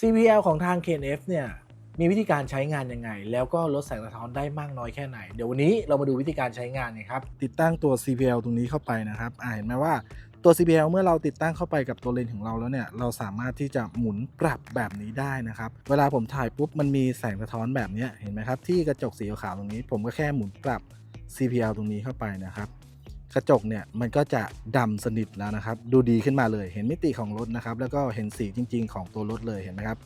CPL ของทาง KNF เนี่ยมีวิธีการใช้งานยังไง แล้วก็ลดแสงสะท้อนได้มากน้อยแค่ไหน เดี๋ยววันนี้เรามาดูวิธีการใช้งานกันครับ ติดตั้งตัว CPL ตรงนี้เข้าไปนะครับเห็นไหมว่าตัว CPL เมื่อเราติดตั้งเข้าไปกับตัวเลนส์ของเราแล้วเนี่ย เราสามารถที่จะหมุนปรับแบบนี้ได้นะครับ เวลาผมถ่ายปุ๊บมันมีแสงสะท้อนแบบนี้เห็นไหมครับที่กระจกสีขาวตรงนี้ ผมก็แค่หมุนปรับ CPL ตรงนี้เข้าไปนะครับ กระจกเนี่ยมันก็จะดำสนิทแล้วนะครับ ดูดีขึ้นมาเลย เห็นมิติของรถนะครับ แล้วก็เห็นสีจริง ๆ ของตัวรถเลยเห็นไหมครับ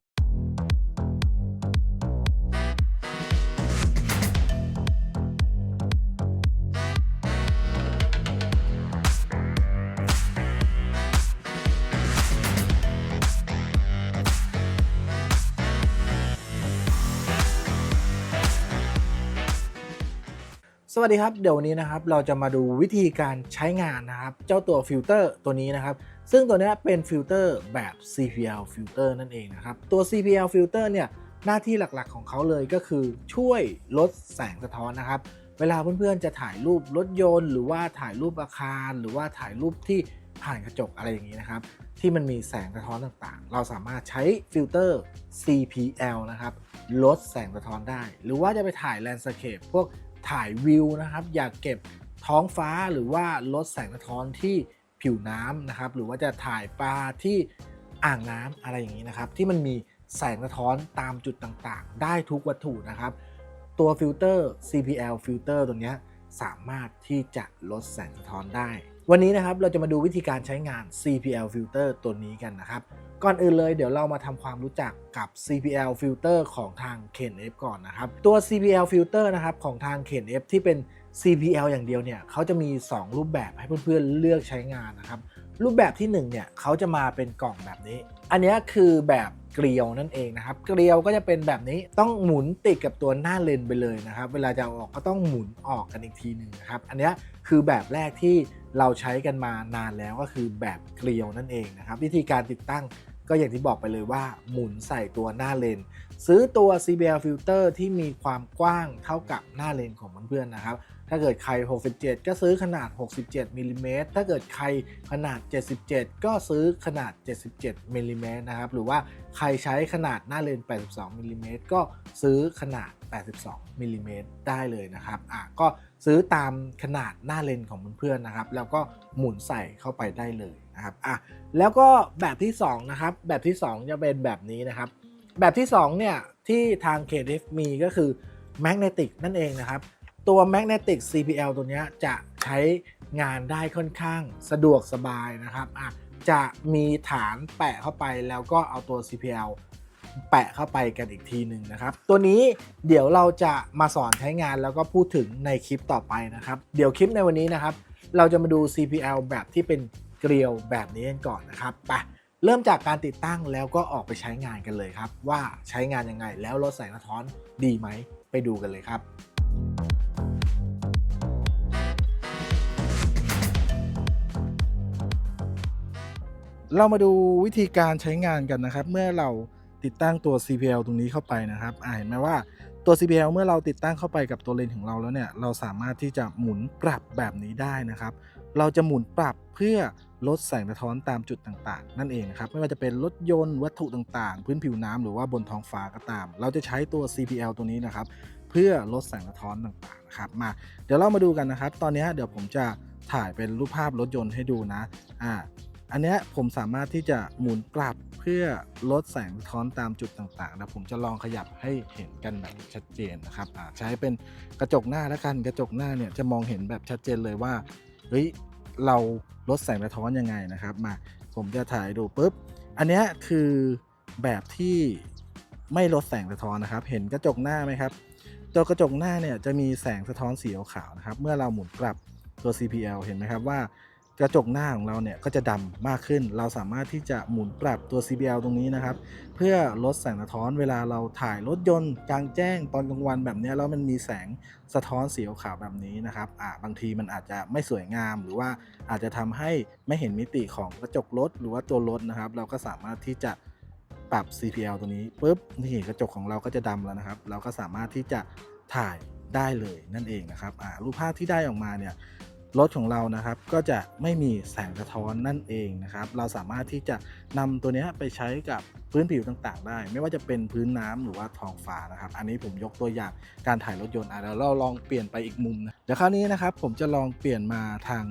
สวัสดีครับ เดี๋ยววันนี้นะครับเราจะมาดูวิธีการใช้งานนะครับ เจ้าตัวฟิลเตอร์ตัวนี้นะครับ ซึ่งตัวนี้เป็นฟิลเตอร์แบบ CPL ฟิลเตอร์นั่นเองนะครับ ตัว CPL ฟิลเตอร์เนี่ยหน้าที่หลักๆของเขาเลยก็คือช่วยลดแสงสะท้อนนะครับ เวลาเพื่อนๆจะถ่ายรูปรถยนต์ หรือว่าถ่ายรูปอาคาร หรือว่าถ่ายรูปที่ผ่านกระจกอะไรอย่างนี้นะครับ ที่มันมีแสงสะท้อนต่างๆ เราสามารถใช้ฟิลเตอร์ CPL นะครับลดแสงสะท้อนได้ หรือว่าจะไปถ่ายแลนด์สเคปพวก ถ่ายวิวนะครับ อยากเก็บท้องฟ้าหรือว่าลดแสงสะท้อนที่ผิวน้ำนะครับ หรือว่าจะถ่ายปลาที่อ่างน้ำอะไรอย่างนี้นะครับ ที่มันมีแสงสะท้อนตามจุดต่างๆ ได้ทุกวัตถุนะครับ ตัวฟิลเตอร์ CPL ฟิลเตอร์ตัวนี้สามารถที่จะลดแสงสะท้อนได้ วันนี้นะครับเราจะมาดูวิธีการใช้งาน CPL filter ตัวนี้กันนะครับก่อนอื่นเลยเดี๋ยวเรามาทำความรู้จักกับ CPL filter ของทาง KNF ก่อนนะครับตัว CPL filter นะครับของทาง KNF ที่เป็น CPL อย่างเดียวเนี่ยเขาจะมี 2 รูปแบบให้เพื่อนๆเลือกใช้งานนะครับ รูปแบบที่1เนี่ยเขาจะมาเป็นกล่องแบบนี้ อันนี้คือแบบเกลียวนั่นเองนะครับ เกลียวก็จะเป็นแบบนี้ต้องหมุนติดกับตัวหน้าเลนไปเลยนะครับ เวลาจะเอาออกก็ต้องหมุนออกกันอีกทีหนึ่งนะครับ อันนี้คือแบบแรกที่เราใช้กันมานานแล้วก็คือแบบเกลียวนั่นเองนะครับ วิธีการติดตั้งก็อย่างที่บอกไปเลยว่าหมุนใส่ตัวหน้าเลน ซื้อตัว CBL filter ที่มีความกว้างเท่ากับหน้าเลนของเพื่อนๆนะครับ ถ้าเกิดใคร 67 ก็ซื้อขนาด 67มิลลิเมตรถ้าเกิดใครขนาด 77 ก็ซื้อขนาด 77มิลลิเมตรนะครับ หรือว่าใครใช้ขนาดหน้าเลน 82มิลลิเมตรก็ซื้อขนาด 82มิลลิเมตรได้เลยนะครับ อะก็ซื้อตามขนาดหน้าเลนของเพื่อนๆนะครับ แล้วก็หมุนใส่เข้าไปได้เลยนะครับ อะ แล้วก็แบบที่2นะครับ แบบที่ 2 จะเป็นแบบนี้นะครับ แบบที่2เนี่ยที่ทาง KDF มีก็คือ Magnetic นั่นเองนะครับ ตัว Magnetic CPL ตัวนี้จะใช้งานได้ค่อนข้างสะดวกสบายนะครับอะจะมีฐานแปะเข้าไปแล้วก็เอาตัว CPL แปะเข้าไปกันอีกทีหนึ่งนะครับ ตัวนี้เดี๋ยวเราจะมาสอนใช้งานแล้วก็พูดถึงในคลิปต่อไปนะครับ เดี๋ยวคลิปในวันนี้นะครับ เราจะมาดู CPL แบบที่เป็นเกลียวแบบนี้กันก่อนนะครับไปเริ่มจากการติดตั้งแล้วก็ออกไปใช้งานกันเลยครับ ว่าใช้งานยังไงแล้วลดแสงสะท้อนดีไหมไปดูกันเลยครับ เรามาดูวิธีการใช้งานกันนะครับ เมื่อเราติดตั้งตัว CPL ตรงนี้เข้าไปนะครับเห็นไหมว่าตัว CPL เมื่อเราติดตั้งเข้าไปกับตัวเลนส์ของเราแล้วเนี่ย เราสามารถที่จะหมุนปรับแบบนี้ได้นะครับ เราจะหมุนปรับเพื่อลดแสงสะท้อนตามจุดต่างๆ นั่นเองครับ ไม่ว่าจะเป็นรถยนต์วัตถุต่างๆ พื้นผิวน้ำหรือว่าบนท้องฟ้าก็ตาม เราจะใช้ตัว CPL ตัวนี้นะครับ เพื่อลดแสงสะท้อนต่างๆนะครับ มา เดี๋ยวเรามาดูกันนะครับ ตอนนี้เดี๋ยวผมจะถ่ายเป็นรูปภาพรถยนต์ให้ดูนะ อ่า อันนี้ผมสามารถที่จะหมุนปรับเพื่อลดแสงสะท้อนตามจุดต่างๆนะผมจะลองขยับให้เห็นกันแบบชัดเจนนะครับใช้เป็นกระจกหน้าแล้วกันกระจกหน้าเนี่ยจะมองเห็นแบบชัดเจนเลยว่าเฮ้ยเราลดแสงสะท้อนยังไงนะครับ มาผมจะถ่ายดูปุ๊บอันนี้คือแบบที่ไม่ลดแสงสะท้อนนะครับ เห็นกระจกหน้าไหมครับตัวกระจกหน้าเนี่ยจะมีแสงสะท้อนสีขาวนะครับ เมื่อเราหมุนปรับตัว CPL เห็นไหมครับว่า กระจกหน้าของเราเนี่ยก็จะดำมากขึ้น เราสามารถที่จะหมุนปรับตัว CPL ตรงนี้นะครับ เพื่อลดแสงสะท้อนเวลาเราถ่ายรถยนต์กลางแจ้งตอนกลางวันแบบนี้แล้วมันมีแสงสะท้อนสีขาวแบบนี้นะครับอ่าบางทีมันอาจจะไม่สวยงาม หรือว่าอาจจะทำให้ไม่เห็นมิติของกระจกรถหรือว่าตัวรถนะครับ เราก็สามารถที่จะปรับ CPL ตัวนี้ปุ๊บนี่กระจกของเราก็จะดำแล้วนะครับ เราก็สามารถที่จะถ่ายได้เลยนั่นเองนะครับอ่ารูปภาพที่ได้ออกมาเนี่ย รถของเรานะครับก็จะไม่มีแสงสะท้อนนั่นเองนะครับ เราสามารถที่จะนำตัวนี้ไปใช้กับพื้นผิวต่างๆ ได้ ไม่ว่าจะเป็นพื้นน้ำหรือว่าท้องฟ้านะครับ อันนี้ผมยกตัวอย่างการถ่ายรถยนต์อะเดี๋ยวเราลองเปลี่ยนไปอีกมุมนะเดี๋ยวคราวนี้นะครับ ผมจะลองเปลี่ยนมาทาง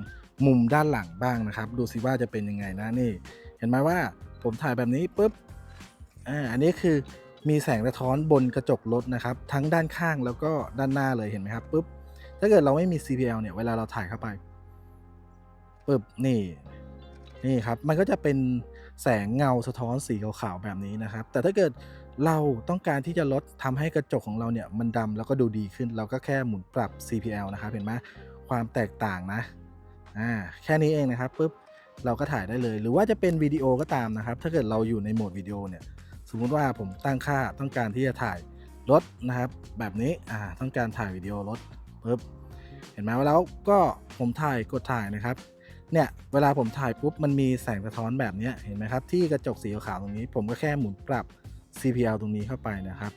มุมด้านหลังบ้างนะครับ ดูสิว่าจะเป็นยังไงนะนี่ เห็นไหมว่าผมถ่ายแบบนี้ปุ๊บอ่าอันนี้คือมีแสงสะท้อนบนกระจกรถนะครับ ทั้งด้านข้างแล้วก็ด้านหน้าเลยเห็นไหมครับปุ๊บ ถ้าเกิดเราไม่มี CPL เนี่ย เวลาเราถ่ายเข้าไปปึ๊บนี่ นี่ครับ มันก็จะเป็นแสงเงาสะท้อนสีขาวๆแบบนี้นะครับ แต่ถ้าเกิดเราต้องการที่จะลดทำให้กระจกของเราเนี่ย มันดำแล้วก็ดูดีขึ้น เราก็แค่หมุนปรับ CPL นะครับเห็นไหมความแตกต่างนะอ่าแค่นี้เองนะครับปุ๊บเราก็ถ่ายได้เลย หรือว่าจะเป็นวิดีโอก็ตามนะครับ ถ้าเกิดเราอยู่ในโหมดวิดีโอเนี่ย สมมุติว่าผมตั้งค่าต้องการที่จะถ่ายรถนะครับ แบบนี้อ่าต้องการถ่ายวิดีโอรถ ปุ๊บเห็นไหมว่าแล้วก็ผมถ่ายกดถ่ายนะครับ เนี่ยเวลาผมถ่ายปุ๊บมันมีแสงสะท้อนแบบนี้เห็นไหมครับ ที่กระจกสีขาวตรงนี้ ผมก็แค่หมุนปรับ CPL ตรงนี้เข้าไปนะครับ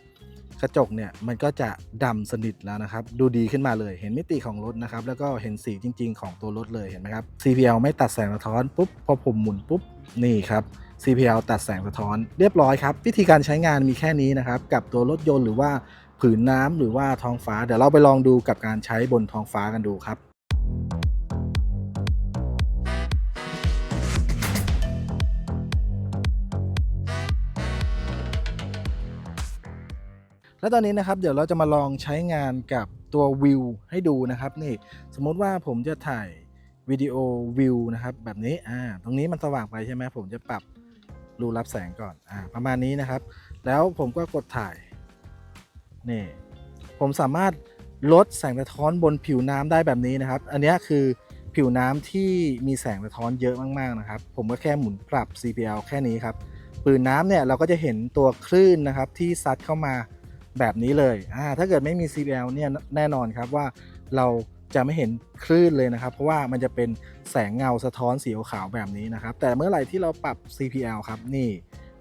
กระจกเนี่ยมันก็จะดำสนิทแล้วนะครับ ดูดีขึ้นมาเลยเห็นมิติของรถนะครับ แล้วก็เห็นสีจริง ๆ ของตัวรถเลยเห็นไหมครับ CPL ไม่ตัดแสงสะท้อนปุ๊บพอผมหมุนปุ๊บนี่ครับ CPL ตัดแสงสะท้อน เรียบร้อยครับ วิธีการใช้งานมีแค่นี้นะครับ กับตัวรถยนต์หรือว่า ผืนน้ำหรือว่าท้องฟ้า เดี๋ยวเราไปลองดูกับการใช้บนท้องฟ้ากันดูครับแล้วตอนนี้นะครับเดี๋ยวเราจะมาลองใช้งานกับตัววิวให้ดูนะครับนี่สมมติว่าผมจะถ่ายวิดีโอวิวนะครับแบบนี้อ่าตรงนี้มันสว่างไปใช่ไหมผมจะปรับรูรับแสงก่อนอ่าประมาณนี้นะครับ แล้วผมก็กดถ่าย นี่ผมสามารถลดแสงสะท้อนบนผิวน้ำได้แบบนี้นะครับ อันนี้คือผิวน้ำที่มีแสงสะท้อนเยอะมากๆนะครับ ผมก็แค่หมุนปรับ CPL แค่นี้ครับปืนน้ำเนี่ยเราก็จะเห็นตัวคลื่นนะครับที่ซัดเข้ามาแบบนี้เลยอ่าถ้าเกิดไม่มี CPL เนี่ยแน่นอนครับว่าเราจะไม่เห็นคลื่นเลยนะครับ เพราะว่ามันจะเป็นแสงเงาสะท้อนสีขาวแบบนี้นะครับ แต่เมื่อไหร่ที่เราปรับ CPL ครับนี่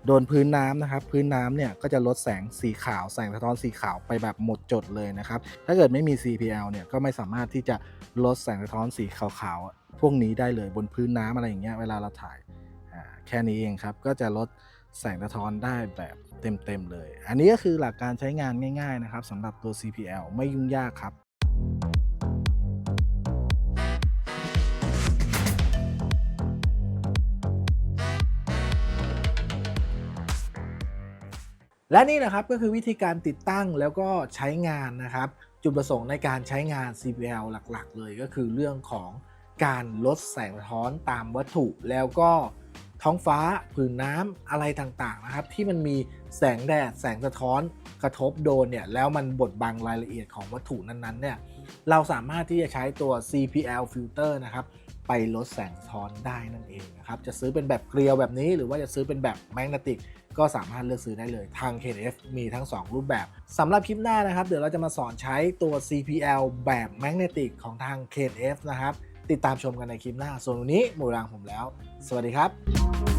โดนพื้นน้ำนะครับ พื้นน้ำเนี่ยก็จะลดแสงสีขาวแสงสะท้อนสีขาวไปแบบหมดจดเลยนะครับ ถ้าเกิดไม่มี CPL เนี่ยก็ไม่สามารถที่จะลดแสงสะท้อนสีขาวๆพวกนี้ได้เลยบนพื้นน้ำอะไรอย่างเงี้ยเวลาเราถ่ายแค่นี้เองครับ ก็จะลดแสงสะท้อนได้แบบเต็มๆเลย อันนี้ก็คือหลักการใช้งานง่าย ๆ นะครับสำหรับตัว CPL ไม่ยุ่งยากครับ และนี่นะครับก็คือวิธีการติดตั้งแล้วก็ใช้งานนะครับ จุดประสงค์ในการใช้งาน CPL หลักๆ เลยก็คือเรื่องของการลดแสงสะท้อนตามวัตถุแล้วก็ท้องฟ้าผืนน้ำอะไรต่างๆนะครับ ที่มันมีแสงแดดแสงสะท้อนกระทบโดนเนี่ยแล้วมันบดบังรายละเอียดของวัตถุนั้นๆเนี่ยเราสามารถที่จะใช้ตัว CPL filter นะครับไปลดแสงสะท้อนได้นั่นเองนะครับจะซื้อเป็นแบบเกลียวแบบนี้หรือว่าจะซื้อเป็นแบบแมกเนติก ก็สามารถเลือกซื้อได้เลยทาง KNF มีทั้ง 2 รูปแบบสำหรับคลิปหน้านะครับ เดี๋ยวเราจะมาสอนใช้ตัว CPL แบบแมกเนติกของทาง KNF นะครับ ติดตามชมกันในคลิปหน้า ส่วนวันนี้หมดเวลางผมแล้ว สวัสดีครับ